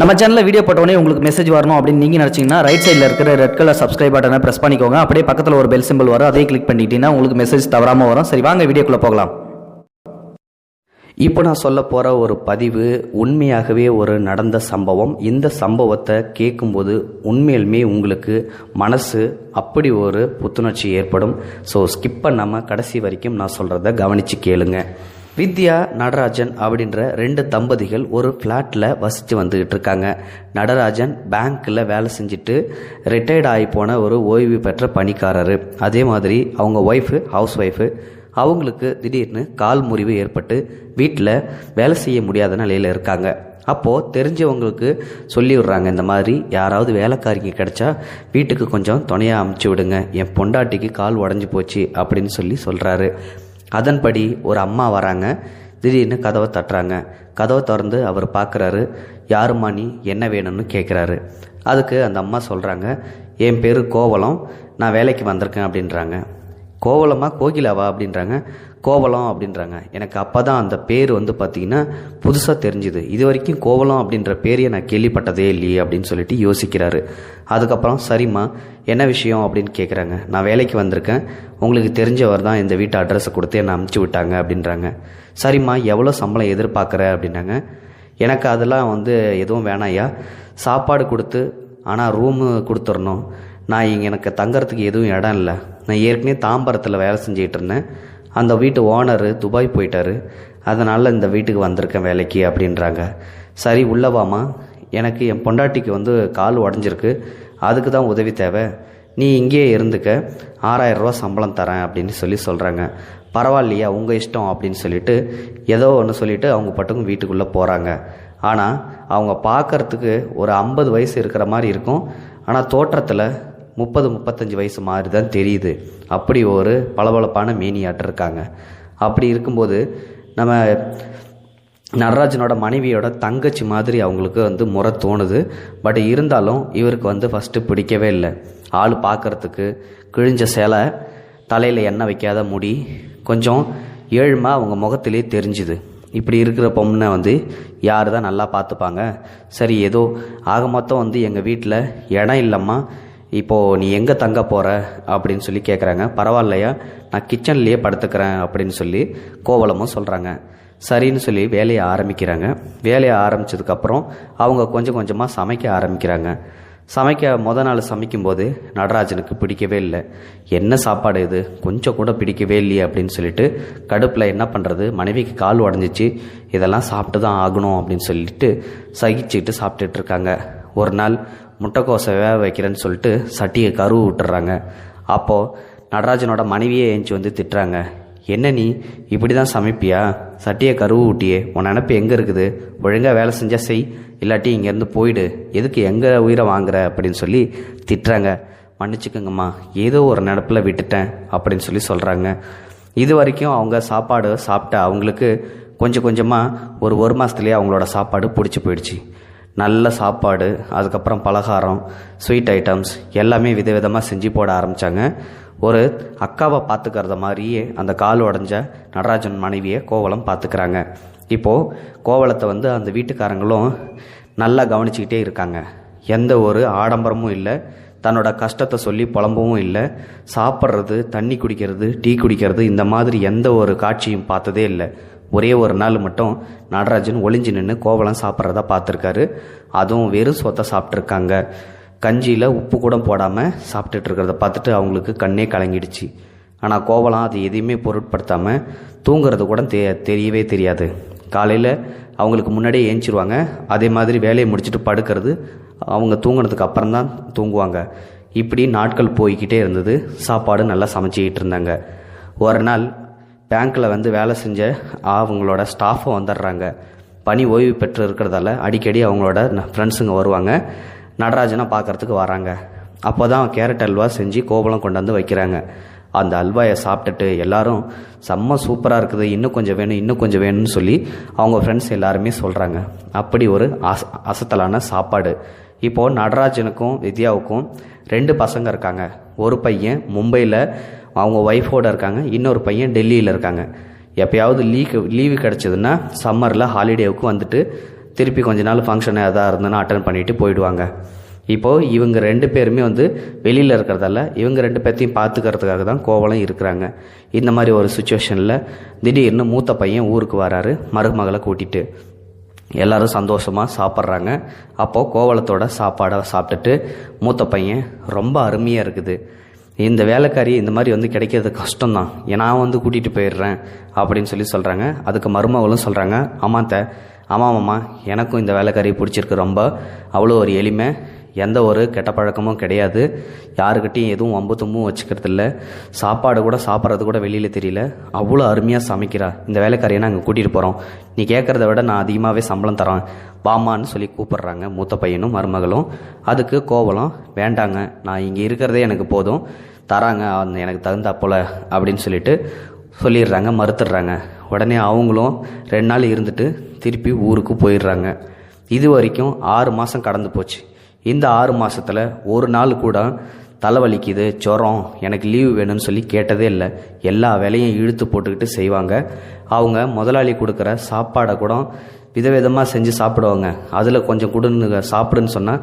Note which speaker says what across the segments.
Speaker 1: நம்ம சேனலில் வீடியோ போட்டோடனே உங்களுக்கு மெசேஜ் வரணும் அப்படின்னு நீங்கள் நினச்சிங்கன்னா ரைட் சைடில் இருக்கிற ரெட் கலர் சப்ஸ்கிரைப் பட்டனை ப்ரெஸ் பண்ணிக்கோங்க. அப்படியே பக்கத்தில் ஒரு பெல் சிம்பிள் வரும். அதையும் கிளிக் பண்ணிட்டீங்கன்னா உங்களுக்கு மெசேஜ் தவறாமல் வரும். சரி வாங்க வீடியோக்குள்ளே போகலாம்.
Speaker 2: இப்போ நான் சொல்ல போகிற ஒரு பதிவு உண்மையாகவே ஒரு நடந்த சம்பவம். இந்த சம்பவத்தை கேட்கும்போது உண்மையிலுமே உங்களுக்கு மனசு அப்படி ஒரு புத்துணர்ச்சி ஏற்படும். ஸோ ஸ்கிப் பண்ணாமல் கடைசி வரைக்கும் நான் சொல்கிறத கவனித்து கேளுங்கள் வித்யா நடராஜன் அப்படின்ற ரெண்டு தம்பதிகள் ஒரு ஃப்ளாட்டில் வசித்து வந்துக்கிட்டு இருக்காங்க. நடராஜன் பேங்க்கில் வேலை செஞ்சுட்டு ரிட்டையர்ட் ஆகி போன ஒரு ஓய்வு பெற்ற பணிக்காரர். அதே மாதிரி அவங்க ஒய்ஃபு ஹவுஸ் ஒய்ஃபு அவங்களுக்கு திடீர்னு கால் முறிவு ஏற்பட்டு வீட்டில் வேலை செய்ய முடியாத நிலையில் இருக்காங்க. அப்போது தெரிஞ்சவங்களுக்கு சொல்லி விடுறாங்க இந்த மாதிரி யாராவது வேலைக்காரிங்க கிடைச்சா வீட்டுக்கு கொஞ்சம் துணையாக அமுச்சு விடுங்க. என் பொண்டாட்டிக்கு கால் உடஞ்சி போச்சு அப்படின்னு சொல்லி சொல்கிறாரு அதன்படி ஒரு அம்மா வராங்க. திடீர்னு கதவை தட்டுறாங்க. கதவை திறந்து அவர் பார்க்குறாரு. யாரும்மா நீ? என்ன வேணும்னு கேட்குறாரு. அதுக்கு அந்த அம்மா சொல்கிறாங்க என் பேர் கோவலம். நான் வேலைக்கு வந்திருக்கேன் அப்படின்றாங்க. கோவலமா? கோகிலாவா? அப்படின்றாங்க. கோவலம் அப்படின்றாங்க. எனக்கு அப்போ தான் அந்த பேர் வந்து பார்த்தீங்கன்னா புதுசாக தெரிஞ்சுது. இது வரைக்கும் கோவலம் அப்படின்ற பேரையே நான் கேள்விப்பட்டதே இல்லையே அப்படின்னு சொல்லிட்டு யோசிக்கிறாரு. அதுக்கப்புறம் சரிம்மா. என்ன விஷயம் அப்படின்னு கேட்குறாங்க நான் வேலைக்கு வந்திருக்கேன். உங்களுக்கு தெரிஞ்சவர் தான் இந்த வீட்டு அட்ரஸை கொடுத்து என்னை அமுச்சு விட்டாங்க அப்படின்றாங்க. சரிம்மா எவ்வளோ சம்பளம் எதிர்பார்க்குற அப்படின்னாங்க. எனக்கு அதெல்லாம் வந்து எதுவும் வேணாயா சாப்பாடு கொடுத்து ஆனால் ரூமு கொடுத்துடணும். நான் இங்கே எனக்கு தங்குறதுக்கு எதுவும் இடம் இல்லை. நான் ஏற்கனவே தாம்பரத்தில் வேலை செஞ்சிகிட்டு இருந்தேன். அந்த வீட்டு ஓனரு துபாய் போயிட்டாரு. அதனால் இந்த வீட்டுக்கு வந்திருக்கேன் வேலைக்கு அப்படின்றாங்க. சரி உள்ளவாமா எனக்கு என் பொண்டாட்டிக்கு வந்து கால் உடஞ்சிருக்கு. அதுக்கு தான் உதவி தேவை. நீ இங்கேயே இருந்துக்க. ஆறாயிரம் ரூபா சம்பளம் தரேன் அப்படின்னு சொல்லி சொல்கிறாங்க பரவாயில்லையா உங்கள் இஷ்டம் அப்படின்னு சொல்லிட்டு ஏதோ ஒன்று சொல்லிட்டு அவங்க பட்டுக்கும் வீட்டுக்குள்ளே போகிறாங்க ஆனால் அவங்க பார்க்கறதுக்கு ஒரு ஐம்பது வயசு இருக்கிற மாதிரி இருக்கும். ஆனால் தோற்றத்தில் முப்பது முப்பத்தஞ்சு வயசு மாதிரி தான் தெரியுது. அப்படி ஒரு பளபளப்பான மேனியாட்டம் இருக்காங்க. அப்படி இருக்கும்போது நம்ம நடராஜனோட மனைவியோட தங்கச்சி மாதிரி அவங்களுக்கு வந்து முறை தோணுது. பட் இருந்தாலும் இவருக்கு வந்து ஃபஸ்ட்டு பிடிக்கவே இல்லை. ஆள் பார்க்குறதுக்கு கிழிஞ்ச சேலை தலையில் எண்ணெய் வைக்காத முடி கொஞ்சம் ஏழ்மை அவங்க முகத்திலே தெரிஞ்சுது. இப்படி இருக்கிற பொண்ணை வந்து யார் தான் நல்லா பார்த்துப்பாங்க? சரி ஏதோ ஆக மொத்தம் வந்து எங்கள் வீட்டில் இடம் இல்லைம்மா. இப்போது நீ எங்கே தங்க போகிற அப்படின்னு சொல்லி கேட்குறாங்க பரவாயில்லையா நான் கிச்சன்லேயே படுத்துக்கிறேன் அப்படின்னு சொல்லி கோவலமும் சொல்கிறாங்க சரின்னு சொல்லி வேலையை ஆரம்பிக்கிறாங்க. வேலையை ஆரம்பித்ததுக்கப்புறம் அவங்க கொஞ்சம் கொஞ்சமாக சமைக்க ஆரம்பிக்கிறாங்க. சமைக்க முத நாள் சமைக்கும்போது நடராஜனுக்கு பிடிக்கவே இல்லை. என்ன சாப்பாடு இது? கொஞ்சம் கூட பிடிக்கவே இல்லையே அப்படின்னு சொல்லிட்டு கடுப்பில் என்ன பண்ணுறது மனைவிக்கு கால் உடஞ்சிச்சு. இதெல்லாம் சாப்பிட்டு தான் ஆகணும் அப்படின்னு சொல்லிட்டு சகிச்சுக்கிட்டு சாப்பிட்டுட்டு இருக்காங்க. ஒரு நாள் முட்டைக்கோசை வேக வைக்கிறேன்னு சொல்லிட்டு சட்டியை கருவு விட்டுறாங்க. அப்போது நடராஜனோட மனைவியே ஏஞ்சி வந்து திட்டுறாங்க. என்ன நீ? இப்படி தான் சமைப்பியா? சட்டியை கருவு ஊட்டியே. உன் நினப்பு எங்கே இருக்குது? ஒழுங்காக வேலை செஞ்சால் செய். இல்லாட்டி இங்கேருந்து போயிடு. எதுக்கு எங்கே உயிரை வாங்குற? அப்படின்னு சொல்லி திட்டுறாங்க. மன்னிச்சுக்கோங்கம்மா. ஏதோ ஒரு நினப்பில் விட்டுட்டேன். அப்படின்னு சொல்லி சொல்கிறாங்க இது வரைக்கும் அவங்க சாப்பாடு சாப்பிட்ட அவங்களுக்கு கொஞ்சம் கொஞ்சமாக ஒரு ஒரு மாதத்துலேயே அவங்களோட சாப்பாடு பிடிச்சி போயிடுச்சு. நல்ல சாப்பாடு அதுக்கப்புறம் பலகாரம் ஸ்வீட் ஐட்டம்ஸ் எல்லாமே விதவிதமாக செஞ்சு போட ஆரம்பித்தாங்க ஒரு அக்காவை பார்த்துக்கிறத மாதிரியே அந்த கால் உடஞ்ச நடராஜன் மனைவியை கோவலம் பார்த்துக்கிறாங்க. இப்போது கோவலத்தை வந்து அந்த வீட்டுக்காரங்களும் நல்லா கவனிச்சுக்கிட்டே இருக்காங்க. எந்த ஒரு ஆடம்பரமும் இல்லை தன்னோட கஷ்டத்தை சொல்லி புலம்பவும் இல்லை. சாப்பிட்றது தண்ணி குடிக்கிறது டீ குடிக்கிறது இந்த மாதிரி எந்த ஒரு காட்சியும் பார்த்ததே இல்லை. ஒரே ஒரு நாள் மட்டும் நடராஜன் ஒளிஞ்சு நின்று கோவலம் சாப்பிட்றத பார்த்துருக்காரு. அதுவும் வெறும் சொத்தை சாப்பிட்ருக்காங்க கஞ்சியில் உப்பு கூட போடாமல் சாப்பிட்டுட்டு இருக்கிறத பார்த்துட்டு அவங்களுக்கு கண்ணே கலங்கிடுச்சு. ஆனால் கோவலம் அது எதையுமே பொருட்படுத்தாமல் தூங்குறது கூட தெ தெரியவே தெரியாது. காலையில் அவங்களுக்கு முன்னாடியே ஏஞ்சிருவாங்க. அதே மாதிரி வேலையை முடிச்சுட்டு படுக்கிறது அவங்க தூங்கினதுக்கு அப்புறம் தான் தூங்குவாங்க. இப்படி நாட்கள் போய்கிட்டே இருந்தது. சாப்பாடு நல்லா சமைச்சிக்கிட்டு இருந்தாங்க. ஒரு நாள் பேங்க்கில் வந்து வேலை செஞ்ச அவங்களோட ஸ்டாஃபும் வந்துடுறாங்க. பணி ஓய்வு பெற்று இருக்கிறதால அடிக்கடி அவங்களோட ஃப்ரெண்ட்ஸுங்க வருவாங்க. நடராஜனை பார்க்கறதுக்கு வராங்க அப்போ தான் கேரட் அல்வா செஞ்சு கோவலம் கொண்டாந்து வைக்கிறாங்க அந்த அல்வாயை சாப்பிட்டுட்டு எல்லாரும் செம்ம சூப்பராக இருக்குது இன்னும் கொஞ்சம் வேணும் இன்னும் கொஞ்சம் வேணும்னு சொல்லி அவங்க ஃப்ரெண்ட்ஸ் எல்லாருமே சொல்கிறாங்க அப்படி ஒரு அச அசத்தலான சாப்பாடு இப்போது நடராஜனுக்கும் வித்யாவுக்கும் ரெண்டு பசங்க இருக்காங்க ஒரு பையன் மும்பையில் அவங்க ஒய்ஃபோடு இருக்காங்க இன்னொரு பையன் டெல்லியில் இருக்காங்க எப்பயாவது லீவு லீவு கிடச்சிதுன்னா சம்மரில் ஹாலிடேவுக்கு வந்துட்டு திருப்பி கொஞ்ச நாள் ஃபங்க்ஷன் எதாவது இருந்ததுன்னா அட்டன் பண்ணிவிட்டு போயிடுவாங்க. இப்போது இவங்க ரெண்டு பேருமே வந்து வெளியில் இருக்கிறதால இவங்க ரெண்டு பேர்த்தையும் பார்த்துக்கிறதுக்காக தான் கோவலம் இருக்கிறாங்க. இந்த மாதிரி ஒரு சுச்சுவேஷனில் திடீர்னு மூத்த பையன் ஊருக்கு வராரு மருமகளை கூட்டிகிட்டு எல்லாரும் சந்தோஷமாக சாப்பிட்றாங்க. அப்போது கோவலத்தோட சாப்பாடை சாப்பிட்டுட்டு மூத்த பையன் ரொம்ப அருமையாக இருக்குது. இந்த வேலைக்காரி இந்த மாதிரி வந்து கிடைக்கிறது கஷ்டம்தான். நான் வந்து கூட்டிகிட்டு போயிடுறேன் அப்படின்னு சொல்லி சொல்கிறாங்க அதுக்கு மருமகளும் சொல்கிறாங்க ஆமாத்த ஆமாம் எனக்கும் இந்த வேலைக்காரி பிடிச்சிருக்கு ரொம்ப. அவ்வளோ ஒரு எளிமை. எந்த ஒரு கெட்ட பழக்கமும் கிடையாது. யாருக்கிட்டையும் எதுவும் வம்பு தும்பும் வச்சுக்கிறது இல்லை சாப்பாடு கூட சாப்பிட்றது கூட வெளியில் தெரியல. அவ்வளோ அருமையாக சமைக்கிறா. இந்த வேலைக்காரியை நாங்கள் கூட்டிகிட்டு போகிறோம் நீ கேட்குறத விட நான் அதிகமாகவே சம்பளம் தரேன். வாமான்னு சொல்லி கூப்பிட்றாங்க மூத்த பையனும் மருமகளும். அதுக்கு கோவலம் வேண்டாங்க நான் இங்கே இருக்கிறதே எனக்கு போதும். தராங்க அந்த எனக்கு தகுந்தா போல் அப்படின்னு சொல்லிட்டு சொல்லிடுறாங்க மறுத்துடுறாங்க. உடனே அவங்களும் ரெண்டு நாள் இருந்துட்டு திருப்பி ஊருக்கு போயிடுறாங்க. இது வரைக்கும் ஆறு மாதம் கடந்து போச்சு. இந்த ஆறு மாதத்தில் ஒரு நாள் கூட தலைவலிக்குது ஜுரம் எனக்கு லீவு வேணும்னு சொல்லி கேட்டதே இல்லை. எல்லா வேலையும் இழுத்து போட்டுக்கிட்டு செய்வாங்க. அவங்க முதலாளி கொடுக்குற சாப்பாடை கூட விதவிதமாக செஞ்சு சாப்பிடுவாங்க. அதில் கொஞ்சம் கொடுன்னு சாப்பிடுன்னு சொன்னால்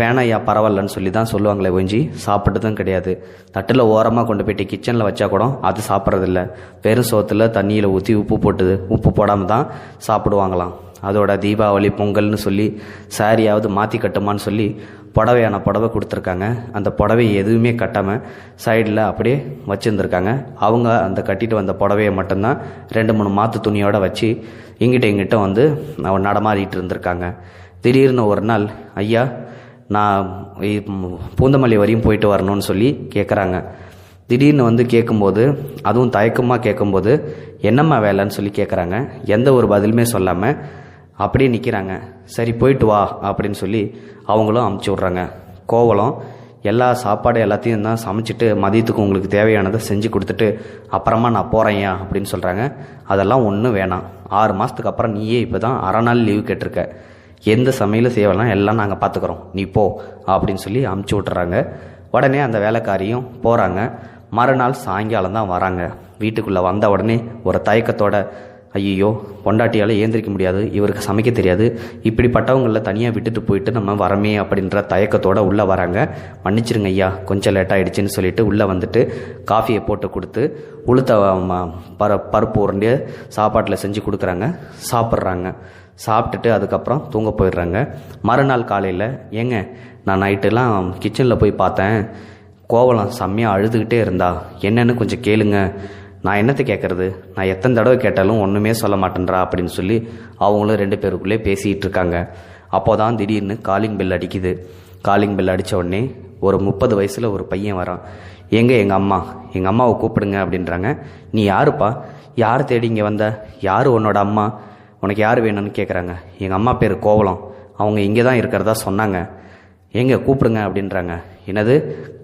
Speaker 2: வேணாம் ஐயா பரவாயில்லன்னு சொல்லி தான் சொல்லுவாங்களே ஒஞ்சி சாப்பிட்டதும் கிடையாது. தட்டில் ஓரமாக கொண்டு போயிட்டு கிச்சனில் வச்சா கூட அது சாப்பிட்றதில்ல. வெறும் சோத்தில் தண்ணியில் ஊற்றி உப்பு போட்டுது. உப்பு போடாமல் தான் சாப்பிடுவாங்களாம். அதோட தீபாவளி பொங்கல்னு சொல்லி சாரியாவது மாற்றி கட்டுமான்னு சொல்லி புடவையான புடவை கொடுத்துருக்காங்க. அந்த புடவை எதுவுமே கட்டாமல் சைடில் அப்படியே வச்சுருந்துருக்காங்க. அவங்க அந்த கட்டிட்டு வந்த புடவையை மட்டும்தான் ரெண்டு மூணு மாற்று துணியோடு வச்சு இங்கிட்ட இங்கிட்ட வந்து அவன் நடமாடிட்டு இருந்திருக்காங்க. திடீர்னு ஒரு நாள் ஐயா நான் பூந்தமல்லி வரையும் போயிட்டு வரணும்னு சொல்லி கேட்குறாங்க திடீர்னு வந்து கேட்கும்போது அதுவும் தயக்கமாக கேட்கும்போது என்னம்மா வேலைன்னு சொல்லி கேட்குறாங்க எந்த ஒரு பதிலுமே சொல்லாமல் அப்படியே நிற்கிறாங்க சரி போயிட்டு வா அப்படின்னு சொல்லி அவங்களும் அமுச்சு விட்றாங்க. கோவலம் எல்லா சாப்பாடு எல்லாத்தையும் தான் சமைச்சிட்டு மதியத்துக்கு உங்களுக்கு தேவையானதை செஞ்சு கொடுத்துட்டு அப்புறமா நான் போகிறேன்யா அப்படின்னு சொல்கிறாங்க அதெல்லாம் ஒன்றும் வேணாம். ஆறு மாதத்துக்கு அப்புறம் நீயே இப்போ தான் அரை நாள் லீவு கேட்டிருக்க. எந்த சமையலும் செய்யலாம் எல்லாம் நாங்கள் பார்த்துக்குறோம் நீ போ அப்படின்னு சொல்லி அமுச்சு விட்டுறாங்க. உடனே அந்த வேலைக்காரியும் போகிறாங்க மறுநாள் சாயங்காலம் தான் வராங்க. வீட்டுக்குள்ளே வந்த உடனே ஒரு தயக்கத்தோட ஐயோ பொண்டாட்டியால் ஏந்திரிக்க முடியாது. இவருக்கு சமைக்க தெரியாது. இப்படிப்பட்டவங்களை தனியாக விட்டுட்டு போயிட்டு நம்ம வரமே அப்படின்ற தயக்கத்தோடு உள்ளே வராங்க. மன்னிச்சிருங்க ஐயா கொஞ்சம் லேட்டாகிடுச்சின்னு சொல்லிட்டு உள்ளே வந்துட்டு காஃபியை போட்டு கொடுத்து உளுத்த ம, பர பருப்பு உருண்டிய சாப்பாட்டில் செஞ்சு கொடுக்குறாங்க. சாப்பிட்றாங்க. சாப்பிட்டுட்டு அதுக்கப்புறம் தூங்க போயிடுறாங்க. மறுநாள் காலையில் ஏங்க நான் நைட்டெல்லாம் கிச்சனில் போய் பார்த்தேன். கோவலம் செம்மையாக அழுதுகிட்டே இருந்தா. என்னன்னு கொஞ்சம் கேளுங்க. நான் என்னத்தை கேட்கறது நான் எத்தனை தடவை கேட்டாலும் ஒன்றுமே சொல்ல மாட்டேன்றா அப்படின்னு சொல்லி அவங்களும் ரெண்டு பேருக்குள்ளே பேசிகிட்டு இருக்காங்க. அப்போ தான் திடீர்னு காலிங் பெல் அடிக்குது. காலிங் பெல் அடித்த உடனே ஒரு முப்பது வயசில் ஒரு பையன் வரான். எங்கே எங்கள் அம்மா எங்கள் அம்மாவை கூப்பிடுங்க அப்படின்றாங்க. நீ யாருப்பா? யார் தேடி இங்கே வந்த? யார் உன்னோட அம்மா? உனக்கு யார் வேணும்னு கேட்குறாங்க எங்கள் அம்மா பேர் கோவலம். அவங்க இங்கே தான் இருக்கிறதா சொன்னாங்க. எங்கே கூப்பிடுங்க அப்படின்றாங்க. என்னது?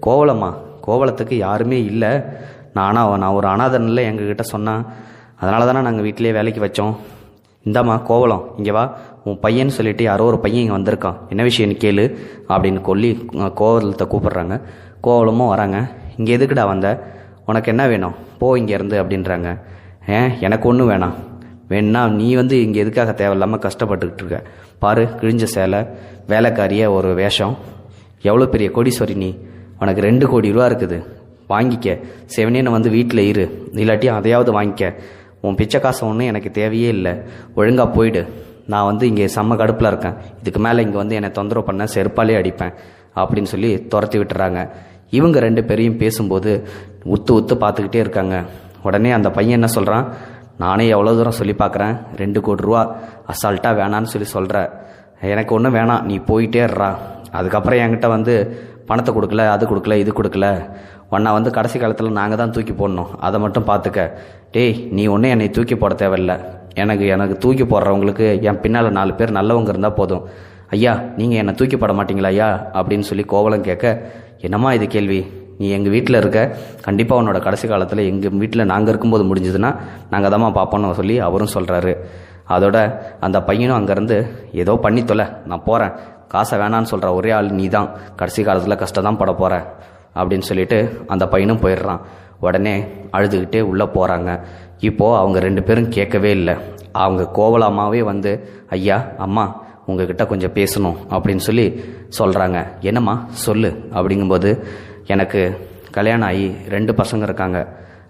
Speaker 2: கோவலம்மா கோவலத்துக்கு யாருமே இல்லை. நானா நான் ஒரு அனாதனில் எங்ககிட்ட சொன்னான் அதனால தானே நாங்கள் வீட்டிலேயே வேலைக்கு வச்சோம். இந்தாம்மா கோவலம். இங்கே வா. உன் பையன் சொல்லிட்டு யாரோ ஒரு பையன் இங்கே வந்திருக்கான். என்ன விஷயம்னு கேளு அப்படின்னு சொல்லி கோவலத்தை கூப்பிட்றாங்க. கோவலமும் வராங்க. இங்கே எதுக்குடா வந்த? உனக்கு என்ன வேணும்? போ இங்கேருந்து அப்படின்றாங்க. ஏன்? எனக்கு ஒன்றும் வேணாம். வேணா நீ வந்து இங்கே எதுக்காக தேவையில்லாமல் கஷ்டப்பட்டுக்கிட்டு இருக்க? பாரு கிழிஞ்ச சேலை வேலைக்காரிய ஒரு வேஷம். எவ்வளோ பெரிய கோடீஸ்வரி நீ? உனக்கு ரெண்டு கோடி ரூபா இருக்குது. வாங்கிக்க. செவனேன்னு வந்து வீட்டில் இரு. இல்லாட்டி அதையாவது வாங்கிக்க. உன் பிச்சை காசு ஒன்றும் எனக்கு தேவையே இல்லை. ஒழுங்காக போயிடு. நான் வந்து இங்கே செம்ம கடுப்பில் இருக்கேன். இதுக்கு மேலே இங்கே வந்து என்னை தொந்தரவு பண்ண செருப்பாலே அடிப்பேன். அப்படின்னு சொல்லி துரத்தி விட்டுறாங்க. இவங்க ரெண்டு பேரையும் பேசும்போது உத்து உத்து பார்த்துக்கிட்டே இருக்காங்க. உடனே அந்த பையன் என்ன சொல்கிறான் நானே எவ்வளோ தூரம் சொல்லி பார்க்குறேன்? ரெண்டு கோடி ரூபா அசால்ட்டாக வேணான்னு சொல்லி சொல்கிற எனக்கு ஒன்றும் வேணாம். நீ போயிட்டேறா அதுக்கப்புறம் என்கிட்ட வந்து பணத்தை கொடுக்கல அது கொடுக்கல இது கொடுக்கல. உன்னை வந்து கடைசி காலத்தில் நாங்கள் தான் தூக்கி போடணும். அதை மட்டும் பார்த்துக்க. டேய் நீ ஒன்றும் என்னை தூக்கி போட தேவையில்ல. எனக்கு எனக்கு தூக்கி போடுறவங்களுக்கு என் பின்னால் நாலு பேர் நல்லவங்க இருந்தால் போதும். ஐயா நீங்கள் என்னை தூக்கி போட மாட்டீங்களா ஐயா? அப்படின்னு சொல்லி கோவலம் கேட்க என்னம்மா இது கேள்வி? நீ எங்கள் வீட்டில் இருக்க கண்டிப்பாக உன்னோட கடைசி காலத்தில் எங்கள் வீட்டில் நாங்கள் இருக்கும்போது முடிஞ்சதுன்னா நாங்கள் தாம்மா பார்ப்போன்னு சொல்லி அவரும் சொல்கிறாரு அதோட அந்த பையனும் அங்கேருந்து ஏதோ பண்ணி தொலை நான் போகிறேன் காசை வேணான்னு சொல்கிற ஒரே ஆள் நீ தான் கடைசி காலத்தில் கஷ்டம் தான் பட போகிற அப்படின்னு சொல்லிட்டு அந்த பையனும் போயிடுறான். உடனே அழுதுகிட்டே உள்ளே போகிறாங்க இப்போது அவங்க ரெண்டு பேரும் கேட்கவே இல்லை. அவங்க கோவலாமாவே வந்து ஐயா அம்மா உங்ககிட்ட கொஞ்சம் பேசணும். அப்படின்னு சொல்லி சொல்கிறாங்க என்னம்மா? சொல்லு. அப்படிங்கும்போது எனக்கு கல்யாணம் ஆகி ரெண்டு பசங்க இருக்காங்க.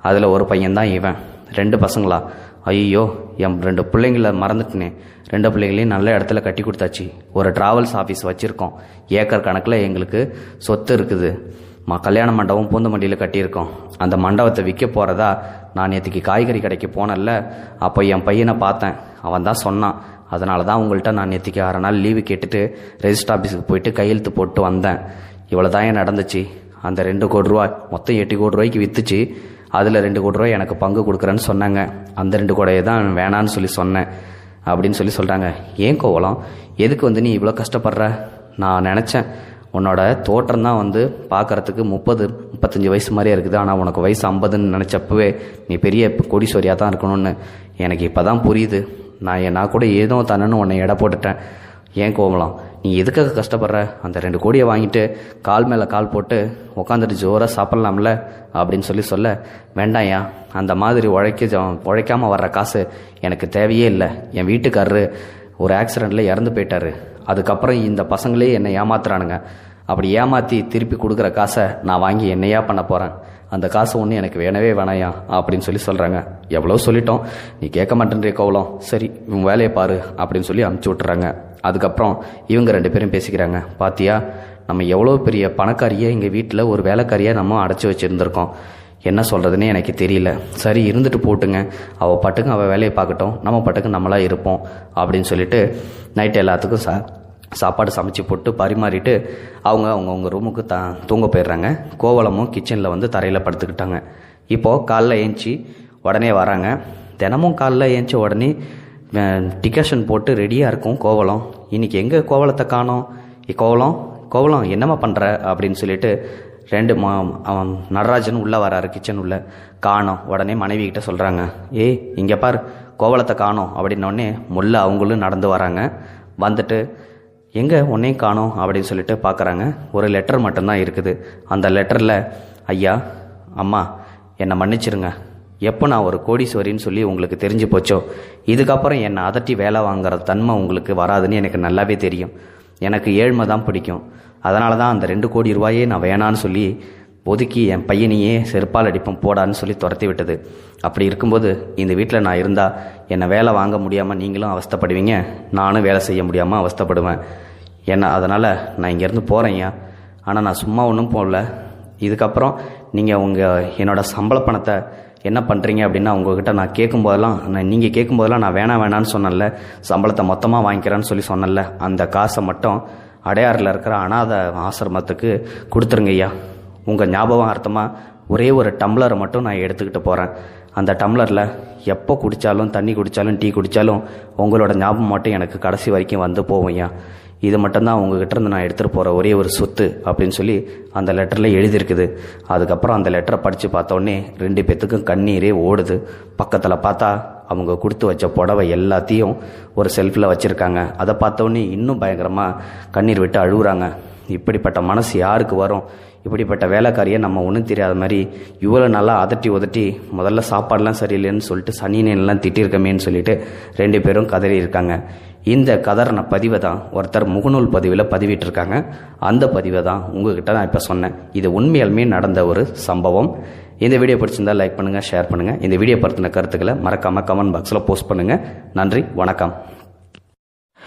Speaker 2: அதில் ஒரு பையன்தான் இவன். ரெண்டு பசங்களா? ஐயோ என் ரெண்டு பிள்ளைங்கள மறந்துட்டேனே. ரெண்டு பிள்ளைங்களையும் நல்ல இடத்துல கட்டி கொடுத்தாச்சு. ஒரு ட்ராவல்ஸ் ஆஃபீஸ் வச்சுருக்கோம். ஏக்கர் கணக்கில் எங்களுக்கு சொத்து இருக்குது. மா கல்யாண மண்டபம் பூந்த மண்டியில் கட்டியிருக்கோம். அந்த மண்டபத்தை விற்க போகிறதா நான் நேற்றுக்கு காய்கறி கடைக்கு போனேன்ல. அப்போ என் பையனை பார்த்தேன். அவன் தான் சொன்னான். அதனால தான் உங்கள்கிட்ட நான் நேற்றுக்கு அரை நாள் லீவு கேட்டுட்டு ரெஜிஸ்டர் ஆஃபீஸுக்கு போயிட்டு கையெழுத்து போட்டு வந்தேன். இவ்வளோ தான் நடந்துச்சு. அந்த ரெண்டு கோடி ரூபா மொத்தம் எட்டு கோடி ரூபாய்க்கு விற்றுச்சு அதில் ரெண்டு கோடி ரூபாய் எனக்கு பங்கு கொடுக்குறேன்னு சொன்னாங்க. அந்த ரெண்டு கோடையை தான் வேணான்னு சொல்லி சொன்னேன். அப்படின்னு சொல்லி சொல்கிறாங்க ஏன் கோவலம்? எதுக்கு வந்து நீ இவ்வளோ கஷ்டப்படுற? நான் நினச்சேன். உன்னோட தோற்றம் தான் வந்து பார்க்கறதுக்கு முப்பது முப்பத்தஞ்சு வயசு மாதிரியே இருக்குது. ஆனால் உனக்கு வயசு ஐம்பதுன்னு நினச்சப்பவே நீ பெரிய கோடீஸ்வரியாக தான் இருக்கணும்னு எனக்கு இப்போ தான் புரியுது. நான் என் நான் கூட ஏதோ தன்னன்னு உன்னை எடை போட்டுட்டேன். ஏன் கோவலாம்? நீ எதுக்காக கஷ்டப்படுற? அந்த ரெண்டு கோடியை வாங்கிட்டு கால் மேலே கால் போட்டு உட்காந்துட்டு ஜோராக சாப்பிட்லாம்ல? அப்படின்னு சொல்லி சொல்ல வேண்டாம்யா அந்த மாதிரி உழைக்க உழைக்காமல் வர்ற காசு எனக்கு தேவையே இல்லை. என் வீட்டுக்காரரு ஒரு ஆக்சிடெண்ட்டில் இறந்து போயிட்டாரு. அதுக்கப்புறம் இந்த பசங்களே என்னை ஏமாத்துறானுங்க. அப்படி ஏமாற்றி திருப்பி கொடுக்குற காசை நான் வாங்கி என்னையா பண்ண போகிறேன் அந்த காசு ஒன்று எனக்கு வேணவே வேணாயா? அப்படின்னு சொல்லி சொல்கிறாங்க எவ்வளோ சொல்லிட்டோம். நீ கேட்க மாட்டேன்றே கோவலம். சரி இவன் வேலையை பாரு அப்படின்னு சொல்லி அமுச்சு விட்டுறாங்க. அதுக்கப்புறம் இவங்க ரெண்டு பேரும் பேசிக்கிறாங்க. பாத்தியா நம்ம எவ்வளோ பெரிய பணக்காரியை எங்கள் வீட்டில் ஒரு வேலைக்காரியை நம்ம அடைச்சி வச்சுருந்துருக்கோம். என்ன சொல்கிறதுனே எனக்கு தெரியல. சரி இருந்துட்டு போட்டுங்க. அவள் பாட்டுக்கு அவள் வேலையை பார்க்கட்டும். நம்ம பாட்டுக்கு நம்மளாக இருப்போம். அப்படின்னு சொல்லிட்டு நைட்டு எல்லாத்துக்கும் சா சாப்பாடு சமைச்சு போட்டு பரிமாறிட்டு அவங்க அவங்கவுங்க ரூமுக்கு த தூங்க போயிடுறாங்க. கோவலமும் கிச்சனில் வந்து தரையில் படுத்துக்கிட்டாங்க. இப்போது காலைல ஏஞ்சி உடனே வராங்க. தினமும் காலைல ஏஞ்சி உடனே டிகேஷன் போட்டு ரெடியாக இருக்கும் கோவலம். இன்னைக்கு எங்கே கோவலத்தை காணோம்? கோவலம்? கோவலம் என்னம்மா பண்ணுற அப்படின்னு சொல்லிட்டு ரெண்டு மா அவன் நடராஜன் உள்ளே வராரு கிச்சன் உள்ள. காணோம். உடனே மனைவி கிட்ட சொல்கிறாங்க ஏய் இங்கே பார் கோவலத்தை காணோம். அப்படின்னோடனே முல்ல அவங்களும் நடந்து வராங்க. வந்துட்டு எங்கே உன்னையும் காணோம் அப்படின்னு சொல்லிட்டு பார்க்குறாங்க ஒரு லெட்டர் மட்டும்தான் இருக்குது. அந்த லெட்டரில் ஐயா அம்மா என்னை மன்னிச்சிருங்க. எப்போ நான் ஒரு கோடீஸ்வரின்னு சொல்லி உங்களுக்கு தெரிஞ்சு போச்சோ? இதுக்கப்புறம் என்னை அதட்டி வேலை வாங்குற தன்மை உங்களுக்கு வராதுன்னு எனக்கு நல்லாவே தெரியும். எனக்கு ஏழ்மை தான் பிடிக்கும். அதனால தான் அந்த ரெண்டு கோடி ரூபாயே நான் வேணான்னு சொல்லி ஒதுக்கி என் பையனையே செருப்பால் அடிப்போம் போடான்னு சொல்லி துரத்தி விட்டது. அப்படி இருக்கும்போது இந்த வீட்டில் நான் இருந்தால் என்னை வேலை வாங்க முடியாமல் நீங்களும் அவஸ்தைப்படுவீங்க. நானும் வேலை செய்ய முடியாமல் அவஸ்தைப்படுவேன். ஏன்னா அதனால் நான் இங்கேருந்து போகிறேன்யா ஆனால் நான் சும்மா ஒன்றும் போகல. இதுக்கப்புறம் நீங்கள் உங்கள் என்னோடய சம்பள பணத்தை என்ன பண்ணுறீங்க அப்படின்னா உங்ககிட்ட நான் கேட்கும்போதெல்லாம் நான் நீங்கள் கேட்கும்போதெல்லாம் நான் வேணாம் வேணான்னு சொன்னேன்ல. சம்பளத்தை மொத்தமாக வாங்கிக்கிறேன்னு சொல்லி சொன்னேன்ல. அந்த காசை மட்டும் அடையாறில் இருக்கிற அனாத ஆசிரமத்துக்கு கொடுத்துருங்க ஐயா. உங்கள் ஞாபகம் அர்த்தமாக ஒரே ஒரு டம்ளரை மட்டும் நான் எடுத்துக்கிட்டு போகிறேன் அந்த டம்ளரில் எப்போ குடித்தாலும் தண்ணி குடித்தாலும் டீ குடித்தாலும் உங்களோட ஞாபகம் மட்டும் எனக்கு கடைசி வரைக்கும் வந்து போவோம் ஐயா. இது மட்டும்தான் உங்ககிட்ட இருந்து நான் எடுத்துகிட்டு போகிற ஒரே ஒரு சொத்து அப்படின்னு சொல்லி அந்த லெட்டரில் எழுதியிருக்குது. அதுக்கப்புறம் அந்த லெட்டரை படித்து பார்த்தோன்னே ரெண்டு பேத்துக்கும் கண்ணீரே ஓடுது. பக்கத்தில் பார்த்தா அவங்க கொடுத்து வச்ச புடவை எல்லாத்தையும் ஒரு செல்ஃபில் வச்சுருக்காங்க. அதை பார்த்தோன்னே இன்னும் பயங்கரமாக கண்ணீர் விட்டு அழுகுறாங்க. இப்படிப்பட்ட மனசு யாருக்கு வரும்? இப்படிப்பட்ட வேலைக்காரியை நம்ம ஒன்றும் தெரியாத மாதிரி இவ்வளோ நல்லா அதட்டி உதட்டி முதல்ல சாப்பாடெலாம் சரியில்லைன்னு சொல்லிட்டு சனினெல்லாம் திட்டிருக்கமேன்னு சொல்லிட்டு ரெண்டு பேரும் கதறி இருக்காங்க. இந்த கதறின பதிவை தான் ஒருத்தர் முகநூல் பதிவில் பதிவிட்டிருக்காங்க. அந்த பதிவை தான் உங்ககிட்ட நான் இப்போ சொன்னேன். இது உண்மையாலுமே நடந்த ஒரு சம்பவம். இந்த வீடியோ பிடிச்சிருந்தால் லைக் பண்ணுங்கள் ஷேர் பண்ணுங்கள் இந்த வீடியோ பற்றின கருத்துக்களை மறக்காமல் கமெண்ட் பாக்ஸில் போஸ்ட் பண்ணுங்கள் நன்றி வணக்கம்.